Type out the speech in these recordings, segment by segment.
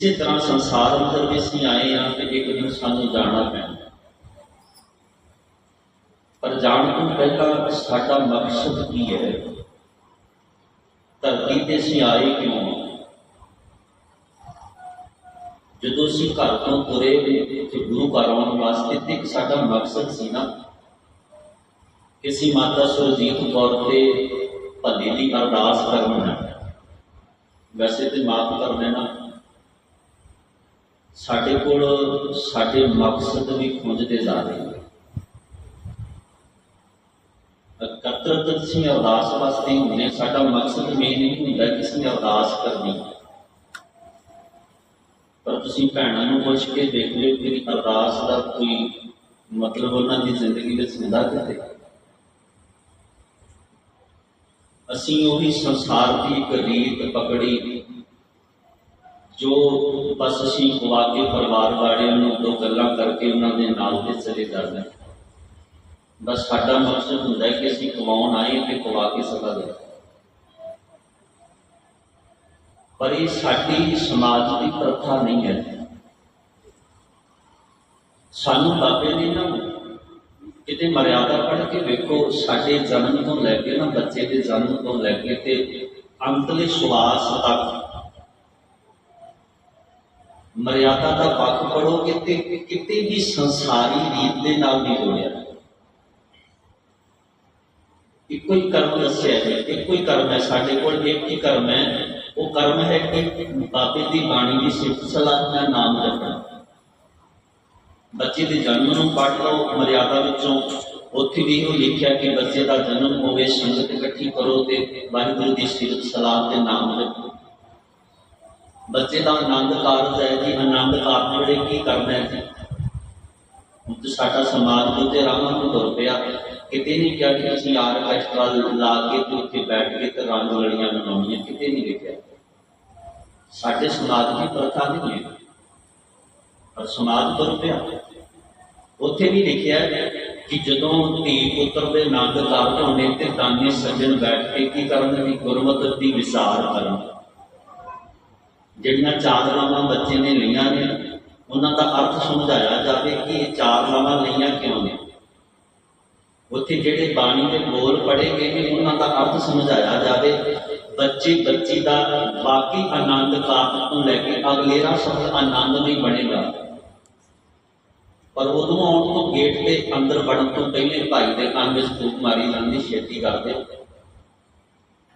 ਇਸੇ ਤਰ੍ਹਾਂ ਸੰਸਾਰ ਅੰਦਰ ਵੀ ਅਸੀਂ ਆਏ ਆ ਤੇ ਇੱਕ ਦਿਨ ਸਾਨੂੰ ਜਾਣਾ ਪੈਣਾ ਪਰ ਜਾਣ ਤੋਂ ਪਹਿਲਾਂ ਸਾਡਾ ਮਕਸਦ ਕੀ ਹੈ? ਧਰਤੀ ਤੇ ਅਸੀਂ ਆਏ ਕਿਉਂ? ਜਦੋਂ ਅਸੀਂ ਘਰ ਤੋਂ ਤੁਰੇ ਤੇ ਗੁਰੂ ਘਰ ਆਉਣ ਵਾਸਤੇ ਤੇ ਇੱਕ ਸਾਡਾ ਮਕਸਦ ਸੀ ਨਾ, ਕਿ ਅਸੀਂ ਮਾਤਾ ਸੁਰਜੀਤ ਕੌਰ ਤੇ ਭੱਲੇ ਦੀ ਅਰਦਾਸ ਕਰਨਾ ਵੈਸੇ ਤੇ ਮਾਫ ਕਰ ਦੇਣਾ। ਸਾਡੇ ਕੋਲ ਸਾਡੇ ਮਕਸਦ ਵੀ ਖੁੰਝਦੇ ਜਾ ਰਹੇ ਨੇ। ਕਤਰਤ ਅਸੀਂ ਅਰਦਾਸ ਵਾਸਤੇ ਹੁੰਦੇ ਸਾਡਾ ਮਕਸਦ ਮੇਨ ਨਹੀਂ ਹੁੰਦਾ ਕਿ ਅਸੀਂ ਅਰਦਾਸ ਕਰਨੀ ਪਰ ਤੁਸੀਂ ਭੈਣਾਂ ਨੂੰ ਪੁੱਛ ਕੇ ਦੇਖ ਲਿਓ ਕਿ ਅਰਦਾਸ ਦਾ ਕੋਈ ਮਤਲਬ ਉਹਨਾਂ ਦੀ ਜ਼ਿੰਦਗੀ ਵਿੱਚ ਹੁੰਦਾ ਕਿਤੇ ਅਸੀਂ ਉਹੀ ਸੰਸਾਰ ਦੀ ਇੱਕ ਰੀਤ ਪਕੜੀ ਜੋ ਬਸ ਅਸੀਂ ਖਵਾ ਕੇ ਪਰਿਵਾਰ ਵਾਲਿਆਂ ਨੂੰ ਦੋ ਗੱਲਾਂ ਕਰਕੇ ਉਹਨਾਂ ਦੇ ਨਾਲ ਤੇ ਚਲੇ ਜਾਂਦੇ ਹਾਂ। ਬਸ ਸਾਡਾ ਮਕਸਦ ਹੁੰਦਾ ਕਿ ਅਸੀਂ ਕਮਾਉਣ ਆਏ ਤੇ ਕਮਾ ਕੇ ਸਦਾ ਦੇ ਪਰ ਇਹ ਸਾਡੀ ਸਮਾਜ ਦੀ ਪ੍ਰਥਾ ਨਹੀਂ ਹੈ ਸਾਨੂੰ ਬਾਬੇ ਨੇ ਨਾ ਕਿਤੇ ਮਰਿਆਦਾ ਪੜ੍ਹ ਕੇ ਵੇਖੋ, ਸਾਡੇ ਜਨਮ ਤੋਂ ਲੈ ਕੇ ਨਾ ਬੱਚੇ ਦੇ ਜਨਮ ਤੋਂ ਲੈ ਕੇ ਤੇ ਅੰਤਲੇ ਸਵਾਸ ਤੱਕ ਮਰਿਆਦਾ ਦਾ ਪੱਖ ਪੜੋਗੇ ਤੇ ਕਿਤੇ ਵੀ ਸੰਸਾਰੀ ਰੀਤ ਦੇ ਨਾਲ ਨਹੀਂ ਜੋੜਿਆ। ਇੱਕੋ ਹੀ ਕਰਮ ਦੱਸਿਆ ਹੈ, ਇੱਕੋ ਹੀ ਕਰਮ ਹੈ ਸਾਡੇ ਕੋਲ ਇੱਕ ਹੀ ਕਰਮ ਹੈ, ਉਹ ਕਰਮ ਹੈ ਕਿ ਬਾਬੇ ਦੀ ਬਾਣੀ ਦੀ ਸਿਫਤ ਸਲਾਹ ਦਾ ਨਾਮ ਜਪਣਾ। ਬੱਚੇ ਦੇ ਜਨਮ ਨੂੰ ਪੜ ਲਓ, ਮਰਿਆਦਾ ਵਿੱਚੋਂ। ਉੱਥੇ ਵੀ ਉਹ ਲਿਖਿਆ ਕਿ ਬੱਚੇ ਦਾ ਜਨਮ ਹੋਵੇ, ਸੰਗਤ ਇਕੱਠੀ ਕਰੋ ਤੇ ਵਾਹਿਗੁਰੂ ਦੀ ਸਿਫਤ ਸਲਾਹ ਤੇ ਨਾਮ ਜਪੋ। ਬੱਚੇ ਦਾ ਆਨੰਦ ਕਾਰਜ ਹੈ ਜੀ, ਆਨੰਦ ਕਾਰਜ ਵੇਲੇ ਕੀ ਕਰਨਾ ਹੈ ਜੀ? ਹੁਣ ਤੇ ਸਾਡਾ ਸਮਾਜ ਦੇ ਤੇ ਰਾਹਾਂ ਨੂੰ ਤੁਰ ਪਿਆ। ਕਿਤੇ ਨਹੀਂ ਕਿਹਾ ਕਿ ਅਸੀਂ ਆਰਕੈਸਟਰਾ ਲਾ ਕੇ ਤੇ ਉੱਥੇ ਬੈਠ ਕੇ ਤੇ ਰੰਗ ਲੜੀਆਂ ਮਨਾਉਣੀਆਂ ਕਿਤੇ ਨਹੀਂ ਲਿਖਿਆ ਸਾਡੇ ਸਮਾਜ ਦੀ ਪ੍ਰਥਾ ਨਹੀਂ ਹੈ। ਪਰ ਸਮਾਜ ਤੁਰ ਪਿਆ। ਉੱਥੇ ਵੀ ਲਿਖਿਆ ਕਿ ਜਦੋਂ ਧੀ ਪੁੱਤਰ ਦੇ ਆਨੰਦ ਕਾਰਜ ਹੋਣੇ ਤੇ ਦਾਨੇ ਸੱਜਣ ਬੈਠ ਕੇ ਕੀ ਕਰਨ ਵੀ ਗੁਰਮਤਿ ਦੀ ਵਿਸਾਰ ਕਰਨ। ਜਿਹੜੀਆਂ ਚਾਰ ਲਾਵਾਂ ਬੱਚੇ ਨੇ ਲਈਆਂ ਨੇ, ਉਹਨਾਂ ਦਾ ਅਰਥ ਸਮਝਾਇਆ ਜਾਵੇ ਕਿ ਇਹ ਚਾਰ ਲਈਆਂ ਕਿਉਂ ਨੇ। ਉੱਥੇ ਜਿਹੜੇ ਬਾਣੀ ਦੇ ਬੋਲ ਪੜ੍ਹੇ ਗਏ ਨੇ, ਉਹਨਾਂ ਦਾ ਅਰਥ ਸਮਝਾਇਆ ਜਾਵੇ, ਬੱਚੇ ਬੱਚੀ ਦਾ ਬਾਕੀ ਆਨੰਦ ਕਾਰਜ ਤੋਂ ਲੈ ਕੇ ਅਗਲੇਰਾ ਸਭ ਆਨੰਦ ਨਹੀਂ ਬਣੇਗਾ। ਪਰ ਉਦੋਂ ਆਉਣ ਤੋਂ ਗੇਟ ਦੇ ਅੰਦਰ ਵੜਨ ਤੋਂ ਪਹਿਲੇ ਭਾਈ ਦੇ ਕੰਨ ਵਿੱਚ ਫੂਕ ਮਾਰੀ ਜਾਂਦੀ, ਛੇਤੀ ਕਰਦੇ।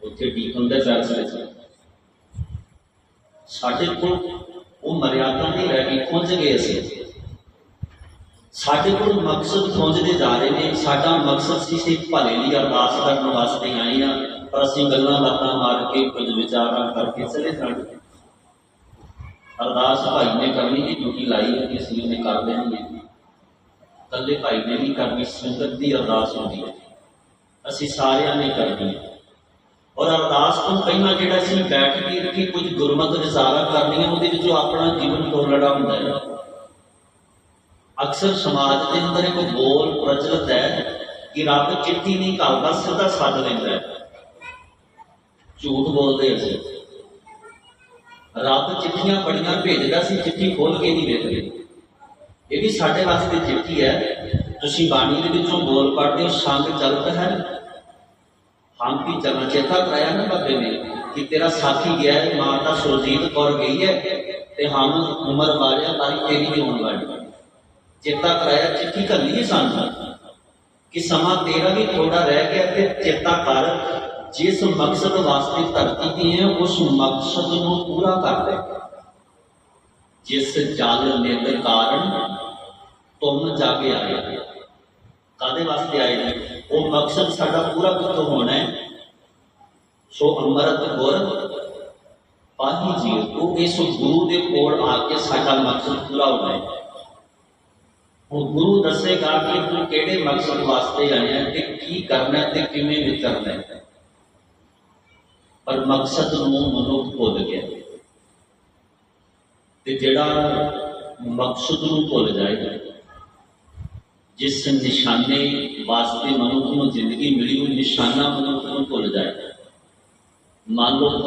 ਉੱਥੇ ਡੀਕਨ ਦੇ ਫੈਸਲੇ ਚ ਸਾਡੇ ਕੋਲ ਉਹ ਮਰਿਆਦਾ ਨਹੀਂ ਰਹਿ ਗਈ ਖੁੰਝ ਗਏ ਅਸੀਂ ਸਾਡੇ ਕੋਲ ਮਕਸਦ ਖੁੰਝਦੇ ਜਾ ਰਹੇ ਨੇ ਸਾਡਾ ਮਕਸਦ ਸੀ ਸਿਰਫ ਭਲੇ ਲਈ ਅਰਦਾਸ ਕਰਨ ਵਾਸਤੇ ਆਏ ਆ ਪਰ ਅਸੀਂ ਗੱਲਾਂ ਬਾਤਾਂ ਮਾਰ ਕੇ ਕੁਝ ਵਿਚਾਰਾਂ ਕਰਕੇ ਚਲੇ ਜਾਣਗੇ ਅਰਦਾਸ ਭਾਈ ਨੇ ਕਰਨੀ ਦੀ ਡਿਊਟੀ ਲਾਈ ਹੈ ਕਿ ਅਸੀਂ ਉਹਨੇ ਕਰ ਦੇਣੀ ਹੈ ਕੱਲੇ ਭਾਈ ਨੇ ਨਹੀਂ ਕਰਨੀ ਸੰਗਤ ਦੀ ਅਰਦਾਸ ਹੁੰਦੀ ਹੈ ਅਸੀਂ ਸਾਰਿਆਂ ਨੇ ਕਰਨੀ ਹੈ ਔਰ ਅਰਦਾਸ ਤੋਂ ਪਹਿਲਾਂ ਜਿਹੜਾ ਸੀ ਬੈਠ ਕੇ ਰੱਖੀ ਕੁਝ ਗੁਰਮਤਿ ਵਿਚਾਰਾ ਕਰਨੀਆਂ ਉਹਦੇ ਵਿੱਚੋਂ ਆਪਣਾ ਜੀਵਨ ਤੋਲੜਾ ਹੁੰਦਾ ਹੈ। ਅਕਸਰ ਸਮਾਜ ਦੇ ਅੰਦਰ ਇੱਕ ਬੋਲ ਪ੍ਰਚਲਿਤ ਹੈ ਕਿ ਰੱਬ ਚਿੱਠੀ ਨਹੀਂ ਘੱਲਦਾ, ਸਿੱਧਾ ਸੱਦ ਲੈਂਦਾ ਹੈ। ਝੂਠ ਬੋਲਦੇ ਅਸੀਂ। ਰੱਬ ਚਿੱਠੀਆਂ ਬੜੀਆਂ ਭੇਜਦਾ ਸੀ, ਚਿੱਠੀ ਖੋਲ ਕੇ ਨਹੀਂ ਵੇਖਦੇ। ਇਹ ਵੀ ਸਾਡੇ ਵਾਸਤੇ ਚਿੱਠੀ ਹੈ। ਤੁਸੀਂ ਬਾਣੀ ਦੇ ਵਿੱਚੋਂ ਬੋਲ ਪੜ੍ਹਦੇ ਹੋ, ਸੰਗ ਚਲਤ ਹੈ। ਹਮ ਕੀ ਚਲਨ ਚੇਤਾ ਕਰਾਇਆ ਨਾ ਬਾਬੇ ਨੇ, ਕਿ ਤੇਰਾ ਸਾਥੀ ਗਿਆ ਹੈ ਮਾਤਾ ਸੁਰਜੀਤ ਕੌਰ ਗਈ ਹੈ ਤੇ ਹਮ ਉਮਰ ਵਾਲਿਆ ਤਾਰੀ ਤੇਰੀ ਵੀ ਹੋਣ ਵਾਲੀ। ਚੇਤਾ ਕਰਾਇਆ ਚਿੱਠੀ ਘੱਲੀ ਹੈ ਸਾਨੂੰ, ਕਿ ਸਮਾਂ ਤੇਰਾ ਵੀ ਥੋੜਾ ਰਹਿ ਗਿਆ ਤੇ ਚੇਤਾ ਕਰ, ਜਿਸ ਮਕਸਦ ਵਾਸਤੇ ਧਰਤੀ ਦੀ ਹੈ, ਉਸ ਮਕਸਦ ਨੂੰ ਪੂਰਾ ਕਰ ਲੈ। ਜਿਸ ਜਲ ਨਿਤ ਕਾਰਨ ਤੁਮ ਜਾਗੇ ਆਏ ਕਾਦੇ ਵਾਸਤੇ ਆਏ ਨੇ? ਉਹ ਮਕਸਦ ਸਾਡਾ ਪੂਰਾ ਕਿੱਥੋਂ ਹੋਣਾ ਹੈ। ਸੋ ਅੰਮ੍ਰਿਤ ਗੁਰ, ਪਾਹੀ ਜੀ ਉਹ ਇਸ ਗੁਰੂ ਦੇ ਕੋਲ ਆ ਕੇ ਸਾਡਾ ਮਕਸਦ ਪੂਰਾ ਹੋਣਾ ਹੈ। ਉਹ ਗੁਰੂ ਦੱਸੇਗਾ ਕਿ ਤੂੰ ਕਿਹੜੇ ਮਕਸਦ ਵਾਸਤੇ ਆਇਆ ਹੈ ਤੇ ਕੀ ਕਰਨਾ ਹੈ ਤੇ ਕਿਵੇਂ ਵਿਚਰਨਾ ਹੈ। ਪਰ ਮਕਸਦ ਨੂੰ ਮਨੁੱਖ ਭੁੱਲ ਗਿਆ ਤੇ ਜਿਹੜਾ ਮਕਸਦ ਨੂੰ ਭੁੱਲ ਜਾਏਗਾ ਜਿਸ ਨਿਸ਼ਾਨੇ ਵਾਸਤੇ ਮਨੁੱਖ ਨੂੰ ਜ਼ਿੰਦਗੀ ਮਿਲੀ ਉਹ ਨਿਸ਼ਾਨਾ ਮਨੁੱਖ ਨੂੰ ਭੁੱਲ ਜਾਏ। ਮੰਨ ਲਓ